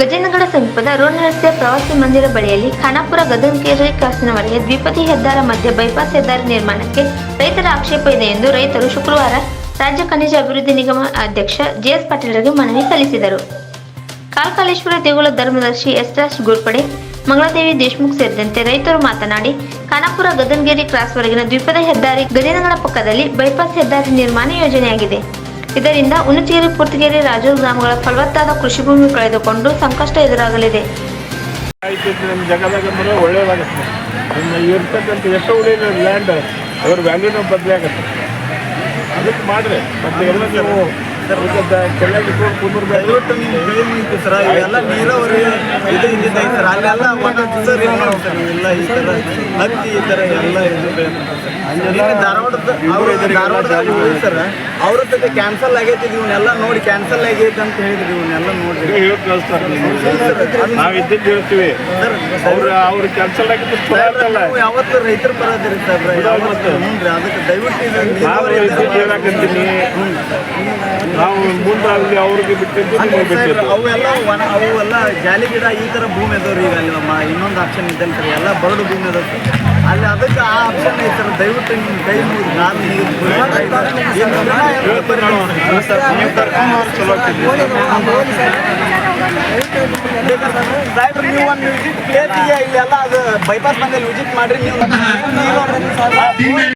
ಗಜೇಂದ್ರಗಡ ಸಮೀಪದ ರೋಡ್ ರಸ್ತೆಯ ಪ್ರವಾಸಿ ಮಂದಿರ ಬಳಿಯಲ್ಲಿ ಖಾನಾಪುರ ಗಗನಕೆರೆ ಕ್ರಾಸ್ನವರೆಗೆ ದ್ವಿಪದಿ ಹೆದ್ದಾರ ಮಧ್ಯೆ ಬೈಪಾಸ್ ಹೆದ್ದಾರಿ ನಿರ್ಮಾಣಕ್ಕೆ ರೈತರ ಆಕ್ಷೇಪ ಇದೆ ಎಂದು ರೈತರು ಶುಕ್ರವಾರ ರಾಜ್ಯ ಖನಿಜ ಅಭಿವೃದ್ಧಿ ನಿಗಮ ಅಧ್ಯಕ್ಷ ಜೆಎಸ್ ಪಾಟೀಲರಿಗೆ ಮನವಿ ಸಲ್ಲಿಸಿದರು. ಕಾಲ್ಕಾಲೇಶ್ವರ ದೇಗುಲ ಧರ್ಮದರ್ಶಿ ಎಸ್ ರಾಜ್ ಗುರ್ಪಡೆ, ಮಂಗಳದೇವಿ ದೇಶ್ಮುಖ್ ಸೇರಿದಂತೆ ರೈತರು ಮಾತನಾಡಿ, ಖಾನಾಪುರ ಗದನಗೇರಿ ಕ್ರಾಸ್ವರೆಗಿನ ದ್ವಿಪದ ಹೆದ್ದಾರಿ ಗಜೇಂದ್ರಗಡ ಪಕ್ಕದಲ್ಲಿ ಬೈಪಾಸ್ ಹೆದ್ದಾರಿ ನಿರ್ಮಾಣ ಯೋಜನೆಯಾಗಿದೆ. ಇದರಿಂದ ಉಣಚೇರಿ ಪೂರ್ತಿಗೇರಿ ರಾಜೂರು ಗ್ರಾಮಗಳ ಫಲವತ್ತಾದ ಕೃಷಿ ಭೂಮಿ ಕಳೆದುಕೊಂಡು ಸಂಕಷ್ಟ ಎದುರಾಗಲಿದೆ. ಆಯ್ತು ನಮ್ಮ ಜಾಗದಾಗ ಅಂದ್ರೆ ಒಳ್ಳೇದಾಗತ್ತೆ. ನಮ್ಮ ಇರ್ತಕ್ಕಂಥ ಎಷ್ಟು ಉಳಿದ ಲ್ಯಾಂಡ್ ಅದ್ರ ವ್ಯಾಲ್ಯೂನ ಬದಲೇ ಆಗತ್ತೆ. ಅದಕ್ಕೆ ಮಾಡ್ರಿ. ಮತ್ತೆ ಎಲ್ಲ ನೀವು ಕುಂದ್ರ ಸರ್ ಇವೆಲ್ಲ ನೀರಾವರಿ ಇದು ಐತೆ ಸರ್ ಅಲ್ಲೆಲ್ಲ ಒಂದೊಂದು ಸರ್ ಇವೆಲ್ಲ ಈ ಥರ ಹತ್ತಿ ಈ ಥರ ಎಲ್ಲ ಇದು ಈಗ ಧಾರವಾಡದ ಅವರು ಧಾರವಾಡದಲ್ಲಿ ಹೋಗಿ ಸರ್ ಅವ್ರ ಜೊತೆ ಕ್ಯಾನ್ಸಲ್ ಆಗೈತಿ ಇವನ್ನೆಲ್ಲ ನೋಡಿ ಕ್ಯಾನ್ಸಲ್ ಆಗೈತೆ ಅಂತ ಹೇಳಿದ್ರು ಇವನ್ನೆಲ್ಲ ನೋಡಿ ಹೇಳಿ ಕಳಿಸ್ತಾರೆ ನಾವು ಇದ್ದಿದ್ದು ಹೇಳ್ತೀವಿ ಅವ್ರು ಅವ್ರು ಕ್ಯಾನ್ಸಲ್ ಆಗಿದ್ದು ಯಾವತ್ತೂ ರೈತರ ಪರದಿರಿ ಸರ್. ಹ್ಞೂ ಅದಕ್ಕೆ ದಯವಿಟ್ಟು ನಾವು ಇದ್ದಿದ್ದು ಹೇಳಕಂತೀನಿ ನಾವು ಮುಂದಾಗಲಿ ಅವ್ರಿಗೆ ಬಿಟ್ಟಿದ್ದು ನಿಮಗೆ ಅವೆಲ್ಲ ವನ ಅವೆಲ್ಲ ಜಾಲಿ ಗಿಡ ಈ ಥರ ಭೂಮಿ ಅದಾವ್ರಿ ಈಗ ಅಲ್ಲಿ ನಮ್ಮ ಇನ್ನೊಂದು ಆಪ್ಷನ್ ಇದೆ ಅಂತ ಎಲ್ಲ ಬರಡು ಭೂಮಿ ಅದಾವ ಅಲ್ಲಿ ಅದಕ್ಕೆ ಆ ಆಪ್ಷನ್ ಐತರ ದಯವಿಟ್ಟು ನಿಮ್ಮ ಕೈ ಮುಗಿದು ನಾನು ಸಾಹೇಬ್ರು ನೀವು ಒಂದು ವಿಸಿಟ್ ಪ್ಲೇಸಿಗೆ ಇಲ್ಲೆಲ್ಲ ಅದು ಬೈಪಾಸ್ ಬಂದಲ್ಲಿ ವಿಸಿಟ್ ಮಾಡ್ರಿ. ನೀವು